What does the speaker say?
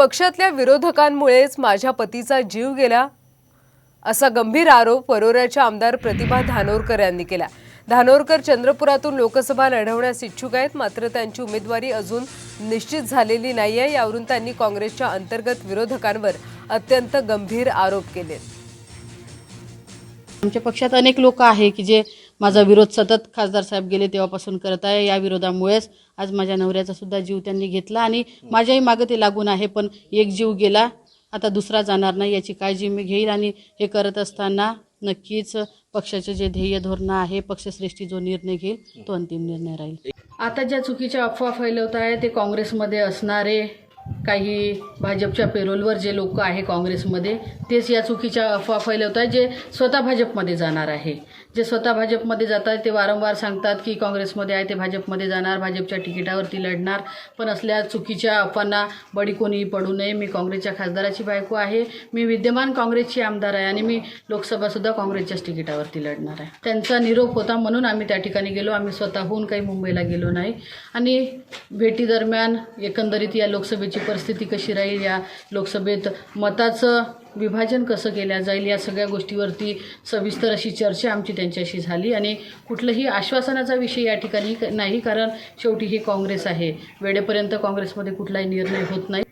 पक्षातल्या विरोधकांमुळेच माझ्या पतीचा जीव गेला असा गंभीर आरोप वरोऱ्याच्या आमदार प्रतिभा धानोरकर यांनी केला. धानोरकर चंद्रपुरातून लोकसभा लढवण्यास इच्छुक आहेत मात्र त्यांची उमेदवारी अजून निश्चित झालेली नाही आहे यावरून त्यांनी काँग्रेसच्या अंतर्गत विरोधकांवर अत्यंत गंभीर आरोप केले आमच्या पक्षात अनेक लोक आहे की जे माझा विरोध सतत खासदार साहेब गेले तेव्हापासून करत आहे. या विरोधामुळेच आज माझ्या नवऱ्याचा सुद्धा जीव त्यांनी घेतला आणि माझ्याही मागं ते लागून आहे पण एक जीव गेला. आता दुसरा जाणार नाही याची काळजी मी घेईल आणि हे करत असताना नक्कीच पक्षाचे जे ध्येय धोरणं आहे पक्षश्रेष्ठी जो निर्णय घेईल तो अंतिम निर्णय राहील. आता ज्या चुकीच्या अफवा फैलवत आहे ते काँग्रेसमध्ये असणारे काही भाजपच्या पेरोलवर जे लोक आहे काँग्रेसमध्ये तेच या चुकीच्या अफवा फैलवत आहेत जे स्वतः भाजपमध्ये जाणार आहे. जे स्वतः भाजपमध्ये जात आहेत ते वारंवार सांगतात की काँग्रेसमध्ये आहे ते भाजपमध्ये जाणार भाजपच्या तिकिटावरती लढणार. पण असल्या चुकीच्या अफवांना बळी कोणीही पडू नये. मी काँग्रेसच्या खासदाराची बायको आहे. मी विद्यमान काँग्रेसची आमदार आहे आणि मी लोकसभासुद्धा काँग्रेसच्याच तिकिटावरती लढणार आहे. त्यांचा निरोप होता म्हणून आम्ही त्या ठिकाणी गेलो. आम्ही स्वतःहून काही मुंबईला गेलो नाही. आणि भेटीदरम्यान एकंदरीत या लोकसभेची परिस्थिती कशी राहील? या लोकसभेत मताचं विभाजन कसं केलं जाईल? या सगळ्या गोष्टीवरती सविस्तर अशी चर्चा आमची त्यांच्याशी झाली आणि कुठलंही आश्वासनाचा विषय या ठिकाणी नाही कारण शेवटी ही काँग्रेस आहे. वेळेपर्यंत काँग्रेसमध्ये कुठलाही निर्णय होत नाही.